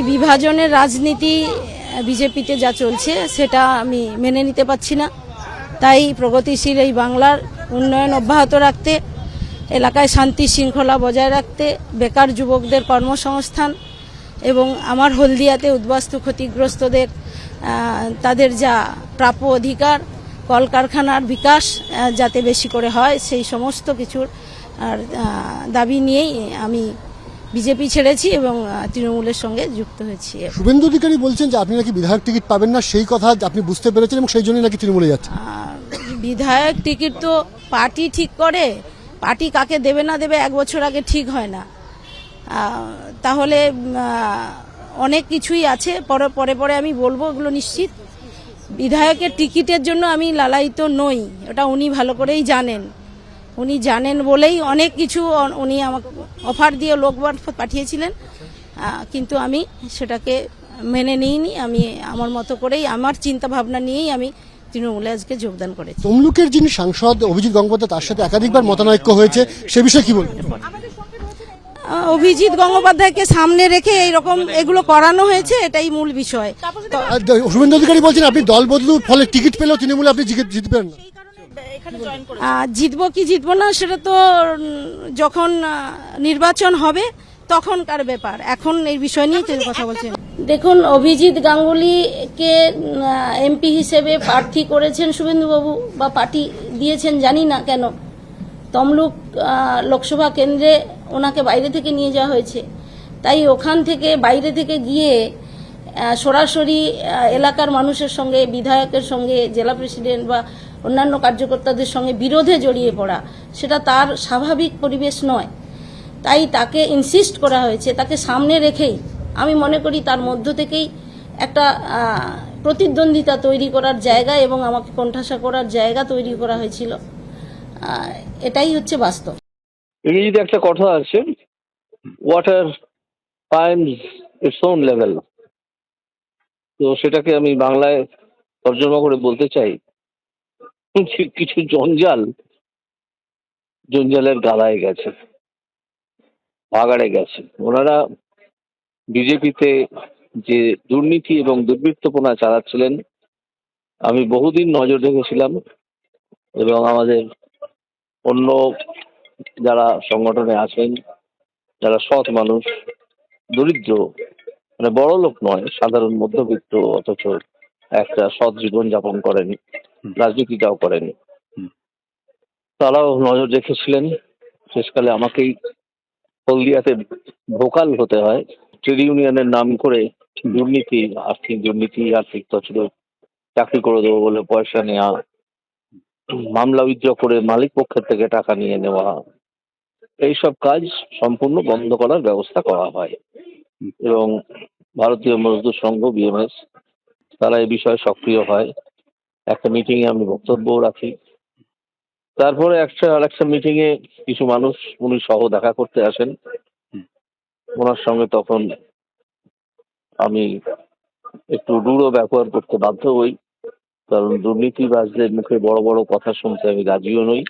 এই বিভাজনের রাজনীতি বিজেপিতে যা চলছে সেটা আমি মেনে নিতে পারছি না। তাই প্রগতিশীল এই বাংলার উন্নয়ন অব্যাহত রাখতে, এলাকায় শান্তি শৃঙ্খলা বজায় রাখতে, বেকার যুবকদের কর্মসংস্থান এবং আমার হলদিয়াতে উদ্বাস্তু ক্ষতিগ্রস্তদের তাদের যা প্রাপ্য অধিকার, কলকারখানার বিকাশ যাতে বেশি করে হয়, সেই সমস্ত কিছুর আর দাবি নিয়েই আমি বিজেপি ছেড়েছি এবং তৃণমূলের সঙ্গে যুক্ত হয়েছি। শুভেন্দু অধিকারী বলছেন যে আপনি নাকি বিধায়ক টিকিট পাবেন না সেই কথা আপনি বুঝতে পেরেছেন এবং সেই জন্যই নাকি তৃণমূলে যাচ্ছেন। বিধায়ক টিকিট তো পার্টি ঠিক করে পার্টি কাকে দেবে না দেবে এক বছর আগে ঠিক হয় না। তাহলে অনেক কিছুই আছে পরে পরে পরে আমি বলব ওগুলো নিশ্চিত। বিধায়কের টিকিটের জন্য আমি লালায়িত নই ওটা উনি ভালো করেই জানেন। উনি জানেন বলেই অনেক কিছু উনি আমাকে অফার দিয়ে লোক পাঠিয়েছিলেন। কিন্তু আমি সেটাকে মেনে নিইনি। আমি আমার মতো করেই আমার চিন্তা ভাবনা নিয়েই আমি তৃণমূলে আজকে যোগদান করেছি। তমলুকের যিনি সাংসদ অভিজিৎ গঙ্গোপাধ্যায় তার সাথে একাধিকবার মতানৈক্য হয়েছে। সে বিষয়ে কি বলবেন? অভিজিৎ গঙ্গোপাধ্যায়কে সামনে রেখে এইরকম এগুলো করানো হয়েছে এটাই মূল বিষয়। শুভেন্দু অধিকারী বলছেন আপনি দল বদলুর ফলে টিকিট পেলেও তৃণমূলে আপনি জিতে- জিতবেন না। জিতবো কি জিতবো না সেটা তো যখন নির্বাচন হবে তখনকার ব্যাপার। এখন এই বিষয় নিয়ে কথা বলছেন দেখুন অভিজিৎ গাঙ্গুলিকে এমপি হিসেবে প্রার্থী করেছেন শুভেন্দুবাবু বা পার্টি দিয়েছেন জানি না কেন। তমলুক লোকসভা কেন্দ্রে ওনাকে বাইরে থেকে নিয়ে যাওয়া হয়েছে। তাই ওখান থেকে বাইরে থেকে গিয়ে সরাসরি এলাকার মানুষের সঙ্গে বিধায়কের সঙ্গে জেলা প্রেসিডেন্ট বা অন্যান্য কার্যকর্তাদের সঙ্গে বিরোধে জড়িয়ে পড়া, সেটা তার স্বাভাবিক পরিবেশ নয়। তাই তাকে ইনসিস্ট করা হয়েছে, তাকে সামনে রেখেই আমি মনে করি তার মধ্য থেকেই একটা প্রতিদ্বন্দ্বিতা তৈরি করার জায়গা এবং আমাকে কোণঠাসা করার জায়গা তৈরি করা হয়েছিল। এটাই হচ্ছে বাস্তব। ইংরেজিতে একটা কথা আছে water finds its own level তো সেটাকে আমি বাংলায় তর্জমা করে বলতে চাই কিছু জঞ্জাল। জঞ্জালের গালায় গেছে। ভাগাড়ে গেছে। ওনারা বিজেপিতে যে দুর্নীতি এবং দুর্বৃত্তপনা চালাচ্ছিলেন, আমি বহুদিন নজর রেখেছিলাম এবং আমাদের অন্য যারা সংগঠনে আছেন, যারা সৎ মানুষ, দরিদ্র মানে বড় লোক নয়, সাধারণ মধ্যবিত্ত অথচ একটা সৎ জীবন যাপন করেন। রাজনীতিটাও করেন। তারাও নজর রেখেছিলেন শেষকালে আমাকেই হলদিয়াতে ভোকাল হতে হয় ট্রেড ইউনিয়নের নাম করে দুর্নীতি আর্থিক দুর্নীতি আর্থিক তছরূপ চাকরি করে দেবো বলে পয়সা নেওয়া মামলা উইথড্র করে মালিক পক্ষের থেকে টাকা নিয়ে নেওয়া এইসব কাজ সম্পূর্ণ বন্ধ করার ব্যবস্থা করা হয়। এবং ভারতীয় মজদুর সংঘ বিএমএস তারা এই বিষয়ে সক্রিয় হয়। একটা মিটিংয়ে আমি বক্তব্য রাখি। তারপরে একটা আর একটা মিটিংয়ে কিছু মানুষ উনি সহ দেখা করতে আসেন। ওনার সঙ্গে তখন আমি একটু রূঢ় ব্যবহার করতে বাধ্য হই। কারণ দুর্নীতিবাজদের মুখে বড় বড় কথা শুনতে আমি রাজিও নই।